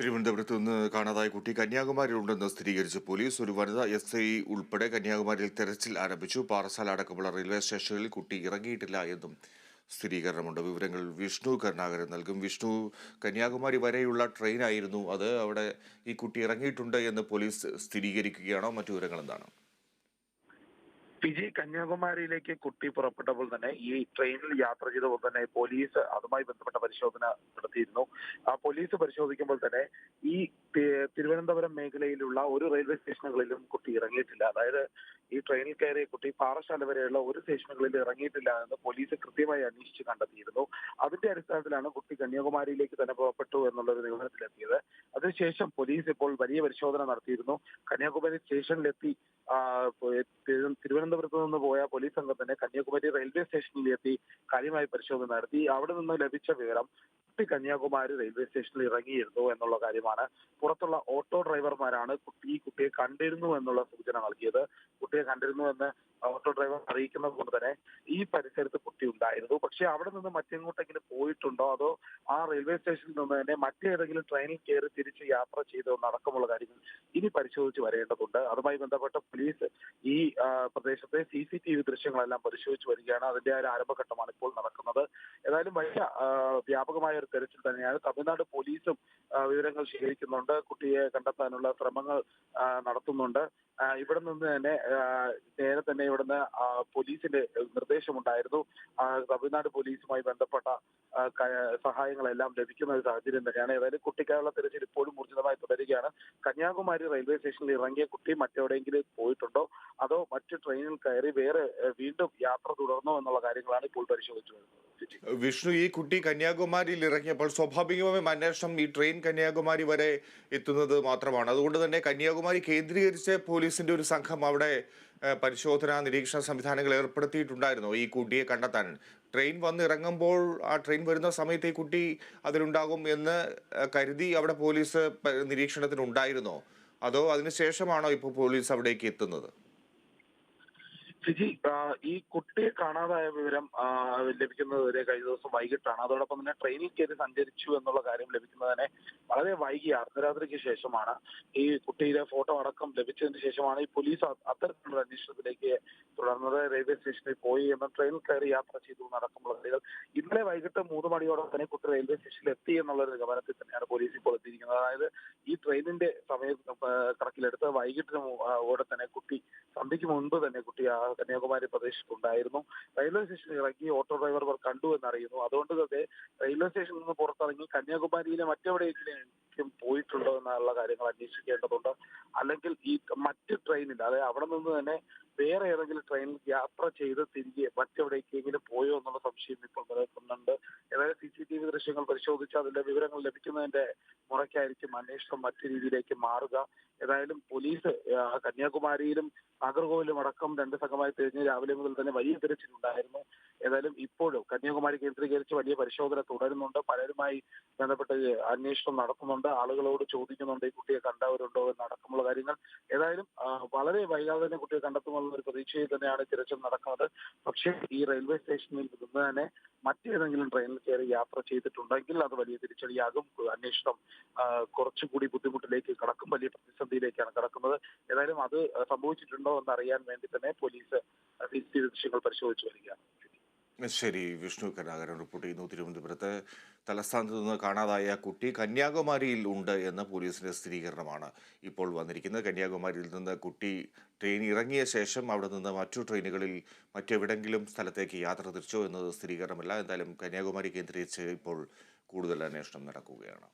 തിരുവനന്തപുരത്ത് നിന്ന് കാണാതായ കുട്ടി കന്യാകുമാരിയിലുണ്ടെന്ന് സ്ഥിരീകരിച്ച പോലീസ്. ഒരു വനിത എസ് ഐ ഉൾപ്പെടെ കന്യാകുമാരിയിൽ തെരച്ചിൽ ആരംഭിച്ചു. പാറശാല അടക്കമുള്ള റെയിൽവേ സ്റ്റേഷനിൽ കുട്ടി ഇറങ്ങിയിട്ടില്ല എന്നും സ്ഥിരീകരണമുണ്ട്. വിവരങ്ങൾ വിഷ്ണു കരുണാകരൻ നൽകും. വിഷ്ണു കന്യാകുമാരി വരെയുള്ള ട്രെയിനായിരുന്നു അത്. അവിടെ ഈ കുട്ടി ഇറങ്ങിയിട്ടുണ്ട് എന്ന് പോലീസ് സ്ഥിരീകരിക്കുകയാണോ? മറ്റു വിവരങ്ങൾ എന്താണ്? ഫിജി കന്യാകുമാരിയിലേക്ക് കുട്ടി പുറപ്പെട്ടപ്പോൾ തന്നെ ഈ ട്രെയിനിൽ യാത്ര ചെയ്തപ്പോൾ തന്നെ പോലീസ് അതുമായി ബന്ധപ്പെട്ട പരിശോധന നടത്തിയിരുന്നു. ആ പോലീസ് പരിശോധിക്കുമ്പോൾ തന്നെ ഈ തിരുവനന്തപുരം മേഖലയിലുള്ള ഒരു റെയിൽവേ സ്റ്റേഷനുകളിലും കുട്ടി ഇറങ്ങിയിട്ടില്ല. അതായത് ഈ ട്രെയിനിൽ കയറിയ കുട്ടി പാറശാല വരെയുള്ള ഒരു സ്റ്റേഷനുകളിൽ ഇറങ്ങിയിട്ടില്ല എന്ന് പോലീസ് കൃത്യമായി അന്വേഷിച്ച് കണ്ടെത്തിയിരുന്നു. അതിന്റെ അടിസ്ഥാനത്തിലാണ് കുട്ടി കന്യാകുമാരിയിലേക്ക് തന്നെ പുറപ്പെട്ടു എന്നുള്ള ഒരു നിഗമനത്തിലെത്തിയത്. അതിനുശേഷം പോലീസ് ഇപ്പോൾ വലിയ പരിശോധന നടത്തിയിരുന്നു. കന്യാകുമാരി സ്റ്റേഷനിലെത്തി തിരുവനന്തപുരത്ത് നിന്ന് പോയ പോലീസ് സംഘം തന്നെ കന്യാകുമാരി റെയിൽവേ സ്റ്റേഷനിലെത്തി കാര്യമായ പരിശോധന നടത്തി. അവിടെ നിന്ന് ലഭിച്ച വിവരം കുട്ടി കന്യാകുമാരി റെയിൽവേ സ്റ്റേഷനിൽ ഇറങ്ങിയിരുന്നു എന്നുള്ള കാര്യമാണ്. പുറത്തുള്ള ഓട്ടോ ഡ്രൈവർമാരാണ് കുട്ടി കുട്ടിയെ കണ്ടിരുന്നു എന്നുള്ള സൂചന നൽകിയത്. കുട്ടിയെ കണ്ടിരുന്നു എന്ന് ഓട്ടോ ഡ്രൈവർ അറിയിക്കുന്നത് കൊണ്ട് തന്നെ ഈ പരിസരത്ത് കുട്ടി ഉണ്ടായിരുന്നു. പക്ഷെ അവിടെ നിന്ന് മറ്റെങ്ങോട്ടെങ്കിലും പോയിട്ടുണ്ടോ? അതോ ആ റെയിൽവേ സ്റ്റേഷനിൽ നിന്ന് തന്നെ മറ്റേതെങ്കിലും ട്രെയിനിൽ കയറി തിരിച്ച് യാത്ര ചെയ്തോ നടക്കമുള്ള കാര്യങ്ങൾ ഇനി പരിശോധിച്ച് വരേണ്ടതുണ്ട്. അതുമായി ബന്ധപ്പെട്ട പോലീസ് ഈ പ്രദേശത്തെ സി സി ടി വി ദൃശ്യങ്ങളെല്ലാം പരിശോധിച്ച് വരികയാണ്. അതിന്റെ ആ ഒരു ആരംഭഘട്ടമാണ് ഇപ്പോൾ നടക്കുന്നത്. ഏതായാലും വലിയ വ്യാപകമായ ഒരു തെരച്ചിൽ തന്നെയാണ്. തമിഴ്നാട് പോലീസും വിവരങ്ങൾ ശേഖരിക്കുന്നുണ്ട്. കുട്ടിയെ കണ്ടെത്താനുള്ള ശ്രമങ്ങൾ നടത്തുന്നുണ്ട്. ഇവിടെ നിന്ന് തന്നെ നേരെ തന്നെ ഇവിടുന്ന് പോലീസിന്റെ നിർദ്ദേശമുണ്ടായിരുന്നു. തമിഴ്നാട് പോലീസുമായി ബന്ധപ്പെട്ട സഹായങ്ങളെല്ലാം ലഭിക്കുന്ന ഒരു സാഹചര്യം തന്നെയാണ്. ഏതായാലും കുട്ടിക്കായുള്ള തിരച്ചിൽ ഇപ്പോഴും ഊർജിതമായി തുടരുകയാണ്. കന്യാകുമാരി റെയിൽവേ സ്റ്റേഷനിൽ ഇറങ്ങിയ കുട്ടി മറ്റെവിടെയെങ്കിലും പോയിട്ടുണ്ടോ? അതോ മറ്റു ട്രെയിനിൽ കയറി വേറെ വീണ്ടും യാത്ര തുടർന്നോ എന്നുള്ള കാര്യങ്ങളാണ് ഇപ്പോൾ പരിശോധിച്ചു വിഷ്ണു ഈ കുട്ടി കന്യാകുമാരിയിൽ ഇറങ്ങിയപ്പോൾ സ്വാഭാവികമായും അന്വേഷണം ഈ ട്രെയിൻ കന്യാകുമാരി വരെ എത്തുന്നത് മാത്രമാണ്. അതുകൊണ്ട് തന്നെ കന്യാകുമാരി കേന്ദ്രീകരിച്ച് പോലീസിന്റെ ഒരു സംഘം അവിടെ പരിശോധന നിരീക്ഷണ സംവിധാനങ്ങൾ ഏർപ്പെടുത്തിയിട്ടുണ്ടായിരുന്നു ഈ കുട്ടിയെ കണ്ടെത്താൻ. ട്രെയിൻ വന്ന് ഇറങ്ങുമ്പോൾ ആ ട്രെയിൻ വരുന്ന സമയത്ത് ഈ കുട്ടി അതിലുണ്ടാകും എന്ന് കരുതി അവിടെ പോലീസ് നിരീക്ഷണത്തിനുണ്ടായിരുന്നോ? അതോ അതിനുശേഷമാണോ ഇപ്പോൾ പോലീസ് അവിടേക്ക് എത്തുന്നത്? ആ, ഈ കുട്ടിയെ കാണാതായ വിവരം ലഭിക്കുന്നത് വരെ കഴിഞ്ഞ ദിവസം വൈകിട്ടാണ്. അതോടൊപ്പം തന്നെ ട്രെയിനിൽ കയറി സഞ്ചരിച്ചു എന്നുള്ള കാര്യം ലഭിക്കുന്നതിനെ വളരെ വൈകി അർദ്ധരാത്രിക്ക് ശേഷമാണ് ഈ കുട്ടിയുടെ ഫോട്ടോ അടക്കം ലഭിച്ചതിന് ശേഷമാണ് ഈ പോലീസ് അത്തരത്തിലുള്ള അന്വേഷണത്തിലേക്ക് തുടർന്നത്. റെയിൽവേ സ്റ്റേഷനിൽ പോയി എന്ന ട്രെയിനിൽ കയറി യാത്ര ചെയ്തു നടക്കുമ്പോൾ കാര്യങ്ങൾ ഇന്നലെ വൈകിട്ട് മൂന്ന് മണിയോടെ തന്നെ കുട്ടി റെയിൽവേ സ്റ്റേഷനിൽ എത്തി എന്നുള്ള ഒരു നിഗമനത്തിൽ തന്നെയാണ് പോലീസ് ഇപ്പോൾ എത്തിയിരിക്കുന്നത്. അതായത് ഈ ട്രെയിനിന്റെ സമയം കണക്കിലെടുത്ത് വൈകിട്ടിന് ഓടെ തന്നെ കുട്ടി സന്ധ്യയ്ക്ക് മുൻപ് തന്നെ കുട്ടി ആ കന്യാകുമാരി പ്രദേശത്തുണ്ടായിരുന്നു. റെയിൽവേ സ്റ്റേഷനിൽ ഇറങ്ങി ഓട്ടോ ഡ്രൈവർ കണ്ടു എന്നറിയുന്നു. അതുകൊണ്ട് തന്നെ റെയിൽവേ സ്റ്റേഷനിൽ നിന്ന് പുറത്തിറങ്ങി കന്യാകുമാരിയിലെ മറ്റെവിടെയെങ്കിലും പോയിട്ടുണ്ടോ എന്നുള്ള കാര്യങ്ങൾ അന്വേഷിക്കേണ്ടതുണ്ട്. അല്ലെങ്കിൽ ഈ മറ്റ് ട്രെയിനിൽ അതായത് അവിടെ നിന്ന് തന്നെ വേറെ ഏതെങ്കിലും ട്രെയിനിൽ യാത്ര ചെയ്ത് തിരികെ മറ്റെവിടേക്കെങ്കിലും പോയോ എന്നുള്ള സംശയം ഇപ്പോൾ നിലനിൽക്കുന്നുണ്ട്. ഏതായാലും സി സി ടി വി ദൃശ്യങ്ങൾ പരിശോധിച്ച് അതിന്റെ വിവരങ്ങൾ ലഭിക്കുന്നതിന്റെ മുറയ്ക്കായിരിക്കും അന്വേഷണം മറ്റു രീതിയിലേക്ക് മാറുക. ഏതായാലും പോലീസ് കന്യാകുമാരിയിലും നാഗർകോവിലും അടക്കം രണ്ട് സംഘമായി തിരിഞ്ഞ് രാവിലെ മുതൽ തന്നെ വലിയ തിരച്ചിലുണ്ടായിരുന്നു. ഏതായാലും ഇപ്പോഴും കന്യാകുമാരി കേന്ദ്രീകരിച്ച് വലിയ പരിശോധന തുടരുന്നുണ്ട്. പലരുമായി ബന്ധപ്പെട്ട് അന്വേഷണം നടത്തുന്നുണ്ട് ആളുകളോട് ചോദിക്കുന്നുണ്ട് ഈ കുട്ടിയെ കണ്ടവരുണ്ടോ? എന്നടക്കമുള്ള കാര്യങ്ങൾ. ഏതായാലും വളരെ വൈകാതെ തന്നെ കുട്ടിയെ കണ്ടെത്തുമെന്നുള്ള ഒരു പ്രതീക്ഷയിൽ തന്നെയാണ് തിരച്ചിൽ നടക്കുന്നത്. പക്ഷേ ഈ റെയിൽവേ സ്റ്റേഷനിൽ നിന്ന് തന്നെ മറ്റേതെങ്കിലും ട്രെയിനിൽ കയറി യാത്ര ചെയ്തിട്ടുണ്ടെങ്കിൽ അത് വലിയ തിരിച്ചടിയാകും. അന്വേഷണം കുറച്ചുകൂടി ബുദ്ധിമുട്ടിലേക്ക് കടക്കും. വലിയ പ്രതിസന്ധിയിലേക്കാണ് കടക്കുന്നത്. ഏതായാലും അത് സംഭവിച്ചിട്ടുണ്ടോ എന്നറിയാൻ വേണ്ടി തന്നെ പോലീസ് സി സി ദൃശ്യങ്ങൾ പരിശോധിച്ചു വരികയാണ്. ശരി വിഷ്ണു കരുണാകരൻ റിപ്പോർട്ട് ചെയ്യുന്നു. തിരുവനന്തപുരത്ത് തലസ്ഥാനത്ത് നിന്ന് കാണാതായ കുട്ടി കന്യാകുമാരിയിൽ ഉണ്ട് എന്ന പോലീസിന്റെ സ്ഥിരീകരണമാണ് ഇപ്പോൾ വന്നിരിക്കുന്നത്. കന്യാകുമാരിയിൽ നിന്ന് കുട്ടി ട്രെയിൻ ഇറങ്ങിയ ശേഷം അവിടെ നിന്ന് മറ്റു ട്രെയിനുകളിൽ മറ്റെവിടെങ്കിലും സ്ഥലത്തേക്ക് യാത്ര തിരിച്ചോ എന്നത് സ്ഥിരീകരണമല്ല. എന്തായാലും കന്യാകുമാരി കേന്ദ്രീകരിച്ച് ഇപ്പോൾ കൂടുതൽ അന്വേഷണം നടക്കുകയാണ്.